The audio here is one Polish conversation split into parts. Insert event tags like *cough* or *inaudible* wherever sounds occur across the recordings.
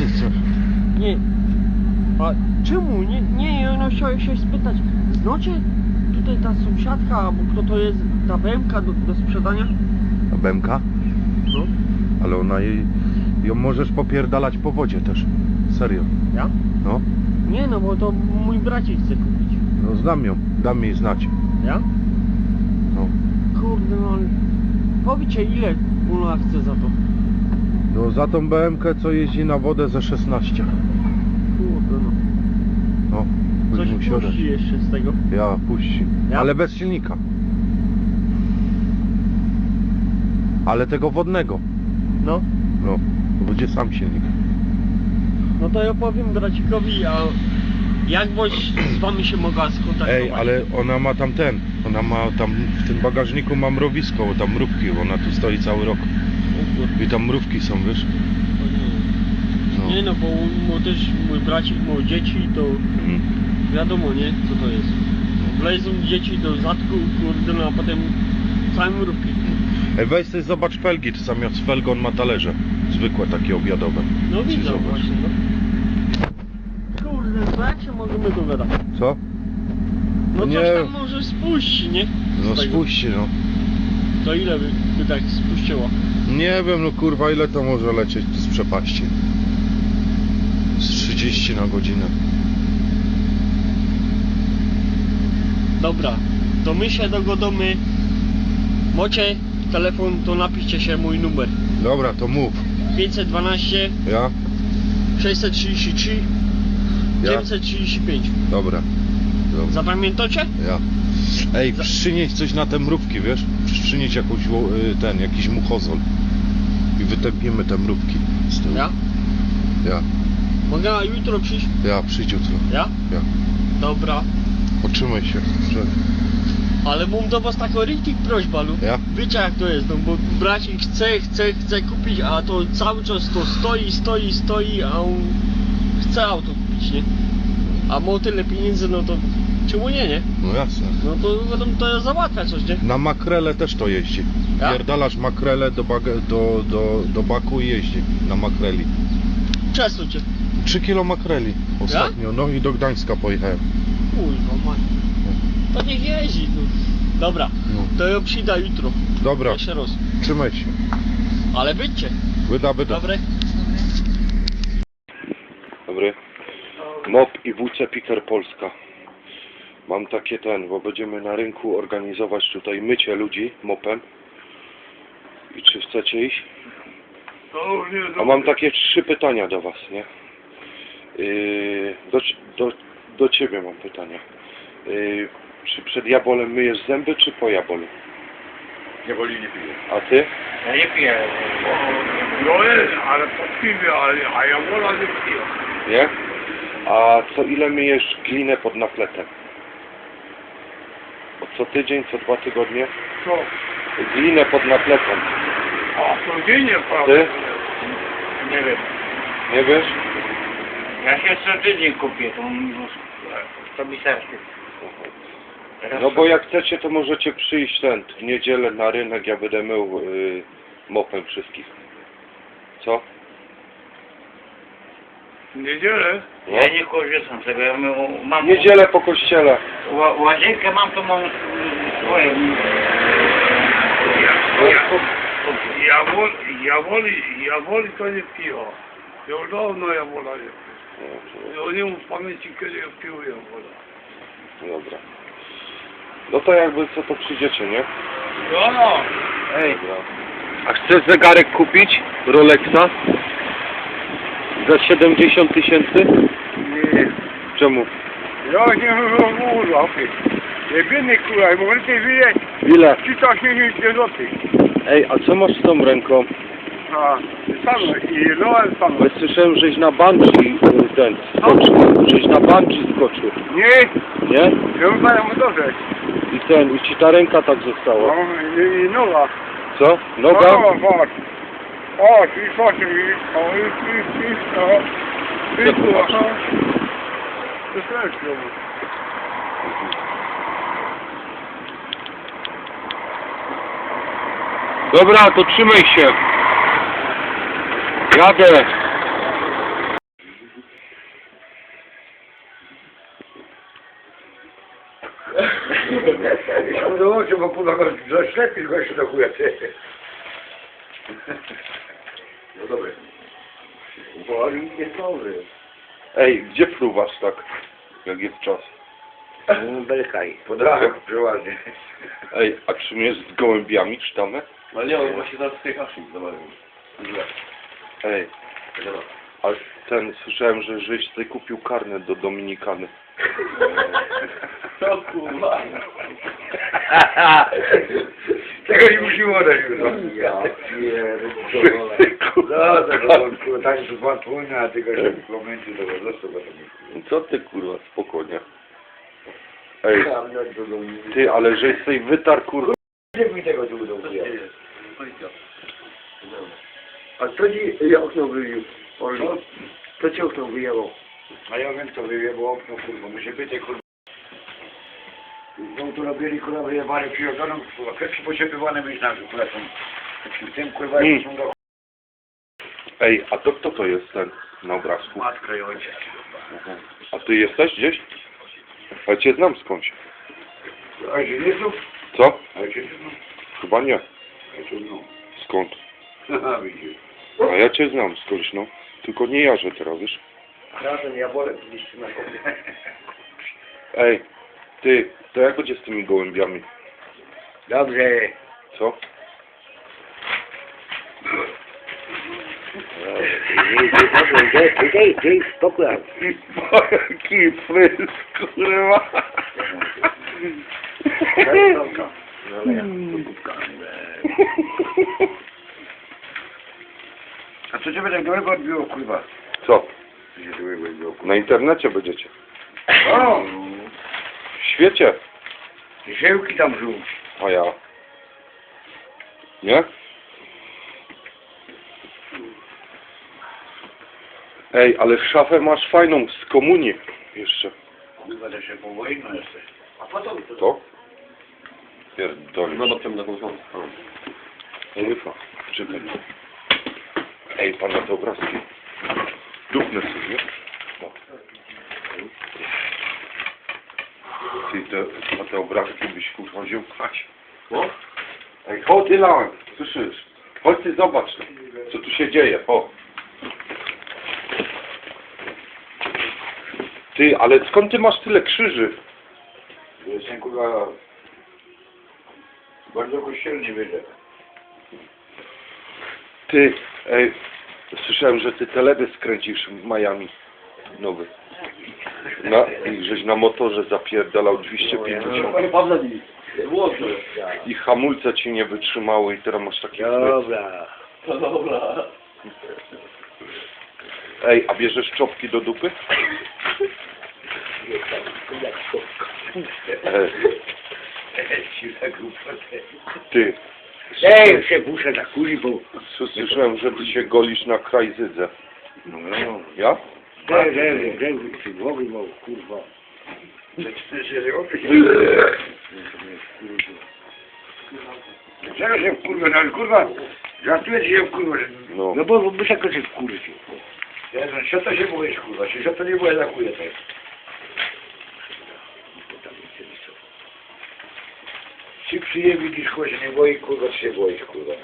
ty chcesz? Nie. A czemu? Nie, nie, no chciałem się spytać. Znacie tutaj ta sąsiadka, albo kto to jest, ta BMK do, do sprzedania? A Bemka? No. Ale ona jej... Ją możesz popierdalać po wodzie też. Serio. Ja? No. Nie no, bo to mój bracisz chce kupić. No znam ją. Dam jej znać. Ja? No. Kurde no ale... Powiecie ile ona chce za to? No za tą BMK co jeździ na wodę ze 16. Kurde no. No. Coś musiał dać. puści jeszcze z tego. Ja, puści. Ja? Ale bez silnika. Ale tego wodnego. No. No. Będzie sam silnik. No to ja powiem bracikowi, a jak boś z wami się mogła skontaktować? Ej, ale ona ma tam ten. Ona ma tam w tym bagażniku ma mrowisko, tam mrówki, bo ona tu stoi cały rok. I tam mrówki są, wiesz? o nie. No. Nie no, bo mu też mój bracik ma dzieci, to Mhm. wiadomo, nie, co to jest. Wlezą dzieci do zadku, kurde, no a potem całe mrówki. Ej, weź sobie zobacz felgi, czy zamiast felg on ma talerze. Zwykłe takie obiadowe. No widzę Zobacz. właśnie, no. Kurde, to jak się możemy dogadać? Co? No Nie. coś tam może spuści, nie? Z No tego. spuści no. To ile by, by tak spuściło? Nie wiem, no kurwa, ile to może lecieć z przepaści? Z 30 na godzinę. Dobra, to my się dogodamy. Mocie telefon, to napiszcie się mój numer. Dobra, to mów. 512 Ja? 633 Ja? 935. Dobra. Dobra. Zapamiętacie? Ja. Ej, Za- przynieś coś na te mrówki, wiesz? Przynieś jakąś, ło- y, ten, jakiś muchozol. Wytępimy te mrówki z tyłu. Ja? Ja. Mogę jutro przyjść? Ja, przyjdź jutro. Ja? Ja. Dobra. Potrzymaj się. Przed. Ale mam do was taką richtig prośbę, Lu. Ja? Wiecie jak to jest, no bo braci chce, chce, chce kupić, a to cały czas to stoi, stoi, stoi, a on chce auto kupić, nie? A ma tyle pieniędzy, no to czemu nie, nie? No jasne. No to będą to załatwia coś, nie? Na makrele też to jeździ. Ja? Pierdalasz makrele do, bag- do, do, do baku i jeździ na makreli. Często cię. 3 kilo makreli ostatnio, no i do Gdańska pojechałem. Kurwa, man. To niech jeździ, no. Dobra, No. to ja przyjdę jutro. Dobra, Jeszcze raz. trzymaj się. Ale bycie. Wyda, wyda. Dobre? Dobry. MOP i WC Piker Polska. Mam takie ten, bo będziemy na rynku organizować tutaj mycie ludzi mopem. I czy chcecie iść? A mam takie trzy pytania do Was, nie? Yy, do, do, do Ciebie mam pytania. Yy, czy przed jabolem myjesz zęby, czy po jabolu? Nie woli nie piję. A Ty? Ja nie piję. No jest, ale po piwie, ale, a ja wola nie piję. Nie? A co ile myjesz glinę pod nafletem? O co tydzień, co dwa tygodnie? Co? Glinę pod nafletem. A codziennie prawda? Ty? Nie wiem. Nie wiesz? Ja się co tydzień kupię, to, to mi serce. No bo jak chcecie, to możecie przyjść ten w niedzielę na rynek, ja będę mył y, mopem wszystkich. Co? Niedzielę? No. Ja nie korzystam z tego, ja mam- mam... Niedzielę po kościele. Ła, łazienkę mam, to mam swoje... Ja, woli, ja, woli, ja woli to nie piję. Już dawno ja wola nie piję. Nie mam w pamięci kiedy ja pił ja wola. Dobra. No to jakby co to przyjdziecie, nie? No, no. Ej. A chcesz zegarek kupić? Rolexa? Za 70 tysięcy? Nie. Czemu? Ja nie kurwa. Jedyny kurwa, więcej wyje Ile? 380 zł. Ej, a co masz z tą ręką? A, samo i Loan samo. Bo słyszałem, żeś na bungee y, ten skoczył. Żeś na bungee skoczył. Nie, Nie? ja już mają dobrze. I ten, i ci ta ręka tak została. No, i, i noga. Co? No, Noga? patrz. O, i patrz, i, o, i, i, i, o. I, masz? aha. To jest lepsze. Dobra, to trzymaj się. Jadę. *laughs* No, ja dołączę, bo kurwa no, go zaślepisz go się do chuja, ty. *laughs* No dobry. Bo on nie zdąży. Ej, gdzie fruwasz tak, jak jest czas? Belkaj. Po drogach przeważnie. Ej, a czy mnie z gołębiami czytamy? Ale nie, on właśnie teraz w tej kaszy zobaczył. Ej, a ten, słyszałem, że żeś tutaj kupił karnet do Dominikany. To *laughs* kurwa. *laughs* Tego nie musimy oddać już. Ja pierdolę. No, tego tak pan płynie, a tylko że w momencie tego został, bo to mi Co ty kurwa, spokojnie. Ej, ty, ale żeś sobie wytarł kurwa. Gdzie mi tego tu udało? A kto ci okno wybił? Kto ci okno wyjebał? A ja wiem co wyjebał okno, kurwa, muszę być kurwa. No tu robili kurwa wyjebali przyrodzoną, kurwa, kredki pociepywane myśl na kurwa są. W tym kurwa Mm. są do Ej, a to kto to jest ten na obrazku? matka i ojciec. A ty jesteś gdzieś? Ja cię znam skądś. Ojciec nie znów? Co? Ojciec nie znów? Chyba nie. Ojciec znów. Skąd? Haha, widzisz. A ja cię znam skądś, no. Tylko nie jarzę teraz, wiesz? Razem ja wolę liście na kopie. Ej, ty, to jak będzie z tymi gołębiami? Dobrze. Co? Daj, daj, spokój. Jaki fryz, kurwa. A co cię tak dobrego odbiło, kurwa? Co? Co cię dobrego odbiło, kurwa? Na internecie będziecie. O! W świecie. Żyłki tam rzuć. A ja. Nie? Ej, ale szafę masz fajną z komunii jeszcze. Kurwa, to się po wojnie jesteś. A po co mi to? To? Pierdolisz. No babcią taką są. Kurwa, czytaj. Ej, pan na te obrazki. Dupne sobie. O. Ty te, na te obrazki byś kurwa wziął. No? Ej, chodź lałem, słyszysz? Chodź ty zobacz, co tu się dzieje, o. Ty, ale skąd ty masz tyle krzyży? Jestem kurwa... Bardzo kościelnie wyjdę. Ty, ej, słyszałem, że ty teledysk kręcisz w Miami. Nowy. Na, i żeś na motorze zapierdalał 250 Panie Pawle, Włosy. i hamulce ci nie wytrzymały i teraz masz taki chwyt. Dobra. No dobra. Ej, a bierzesz czopki do dupy? Ej, *laughs* Siła ty, Ej, się muszę na kuli, bo... słyszałem, że ty się golisz na kraj zydze. No, no. Ja? Daj, daj, daj, daj, głowy, bo kurwa. Czego się kurwa, no ale kurwa, żartuję ci się kurwa, że... No. No bo muszę się wkurzyć. Jezu, co to się boisz kurwa, czy co to nie było za chuja Ci przyjemni chuj się nie boi kurwa, się boisz kurwa.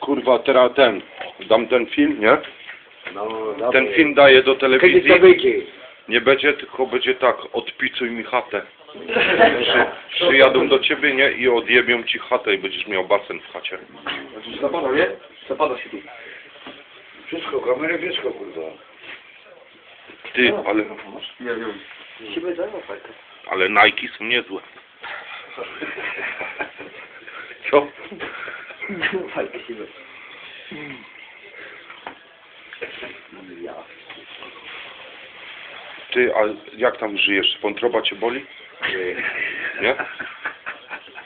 Kurwa, teraz ten, dam ten film, nie? No, dobra. Ten film daję do Kiedy telewizji. to wyjdzie? Nie będzie, tylko będzie tak, odpicuj mi chatę. Przy, przyjadą do ciebie, nie? I odjebią ci chatę i będziesz miał basen w chacie. Znaczy zapada, nie? Zapada się tu. Wszystko, kamerę, wszystko kurwa. Ty, ale, Nie wiem. Siebie zajmą fajkę. ale Nike są niezłe. *laughs* Co? Fajkę siebie. Ja. Ty, a jak tam żyjesz? Wątroba cię boli? Nie?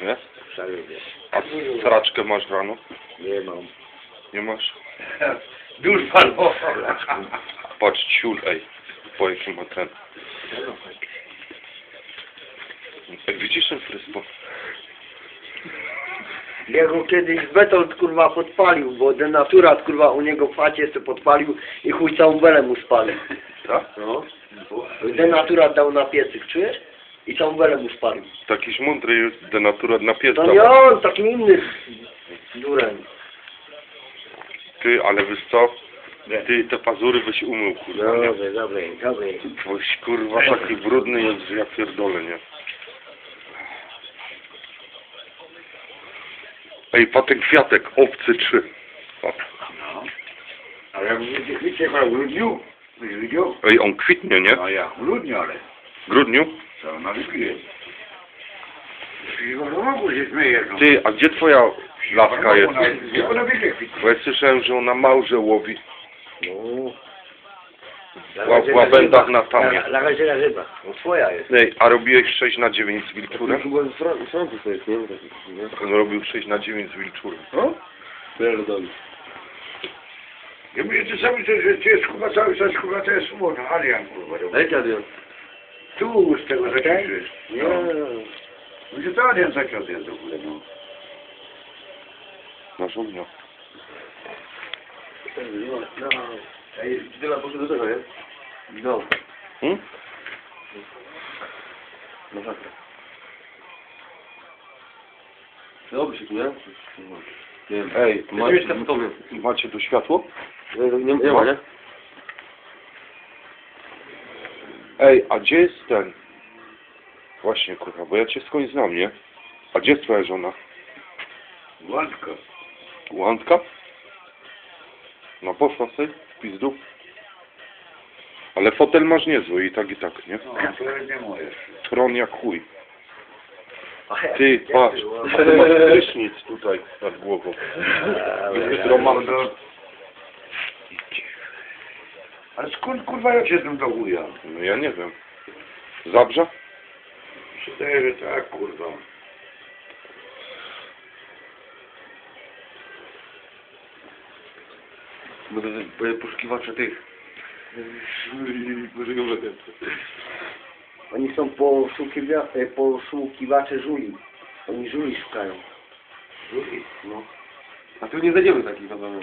Nie? A straczkę masz rano? Nie mam. Nie masz? Dusz palo. Patrz, ciul, ej. Po jakim ma ten. Jak widzisz ten fryspo? Jego kiedyś beton kurwa podpalił, bo denaturat kurwa u niego w chacie sobie podpalił i chuj całą belę mu spalił. Tak? No. Denaturat dał na piecyk, czujesz? I całą belę mu spalił. Takiś mądry jest denaturat na pies To dał. nie on, taki inny dureń. Ty, ale wiesz co? Ty te pazury byś umył, kurwa, nie? Dobry, dobry, dobry. Boś kurwa taki brudny jest, że ja pierdolę, nie? Ej, patek kwiatek, owcy trzy. O. Ale jak wiecie, wiecie, w grudniu? W grudniu? Ej, on kwitnie, nie? A ja, w grudniu, ale W grudniu? Co wypije. Się śmieje. no. Ty, a gdzie twoja laska jest? Bo ja słyszałem, że ona małże łowi. No. W łabędach na tamie. Na razie na ryba. No twoja jest. Ej, a robiłeś 6 na 9 z wilczurem? Chyba z Francji to jest, nie? nie? On robił 6 na 9 z wilczurem. No? Pierdolę. Ja mówię, ty sami, że że ty jest kurwa cały czas, kurwa, to jest słona, Alian, kurwa. Adrian. Tu z tego. Nie. No. Będzie to Alian zaciął jest do góry, no. Na żółwia. No. Ej, tyle poszło do tego, nie? No. Hmm? Masakra. Dobrze się tu, nie? Nie wiem. Ej, ma, macie tu światło? Nie, nie, nie ma, nie? Ej, a gdzie jest ten? Właśnie, kurwa, bo ja cię skądś znam, nie? A gdzie jest twoja żona? Władka. Łantka? No poszła sobie w pizdu. Ale fotel masz niezły i tak i tak, nie? No, to nie moje. Tron jak chuj. Ty, patrz, ty masz prysznic tutaj nad głową. Jest roman. Ale skąd kurwa ja cię tym do chuja? No ja nie wiem. Zabrza? Przydaje, że tak, kurwa. Będę będę poszukiwacze tych. Oni są poszukiwa e, poszukiwacze żuli. Oni żuli szukają. Żuli? No. A tu nie znajdziemy takich na pewno.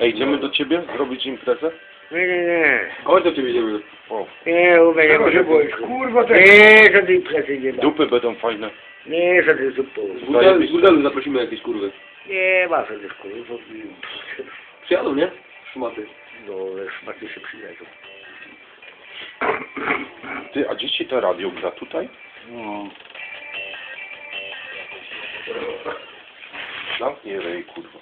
Ej, idziemy do ciebie zrobić imprezę? Nie, nie, nie. Chodź do ciebie idziemy. O, Nie, Uwe, nie może boisz? Kurwa, to Nie, żadnej imprezy nie ma. dupy będą fajne. Nie, żadnej zupy. Zajebiste. Gurdelu zaprosimy jakieś kurwy. Nie ma żadnych kurw. Przyjadą, nie? Szmaty. No, szmaty się przyjadą. Ty, a gdzie ci to radio gra? Tutaj? No. Zamknij rej, kurwa.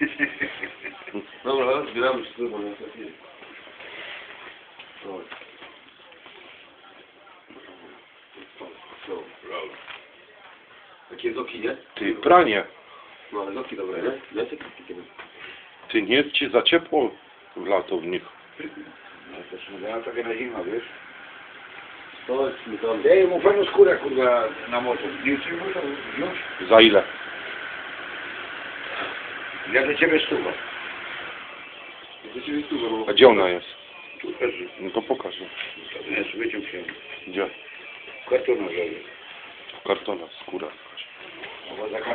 *laughs* Dobra, zbieramy się kurwa. Takie zoki, nie? Ty, pranie. No ale zoki dobre, nie? Ja się. Ty, nie jest ci za ciepło w lato w nich. No to są ja takie na zimno, wiesz? To jest mi tam. Ej, mu fajną skórę, kurwa, na motor. Nie mu to wziąć? Za ile? Ja do ciebie stówam. Do ciebie tu, no. A gdzie ona jest? Leży. No to pokaż. jest wyciąg się. Gdzie? Kartona leży. W kartonach, skóra.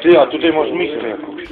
Ty, a tutaj masz miskę jakąś.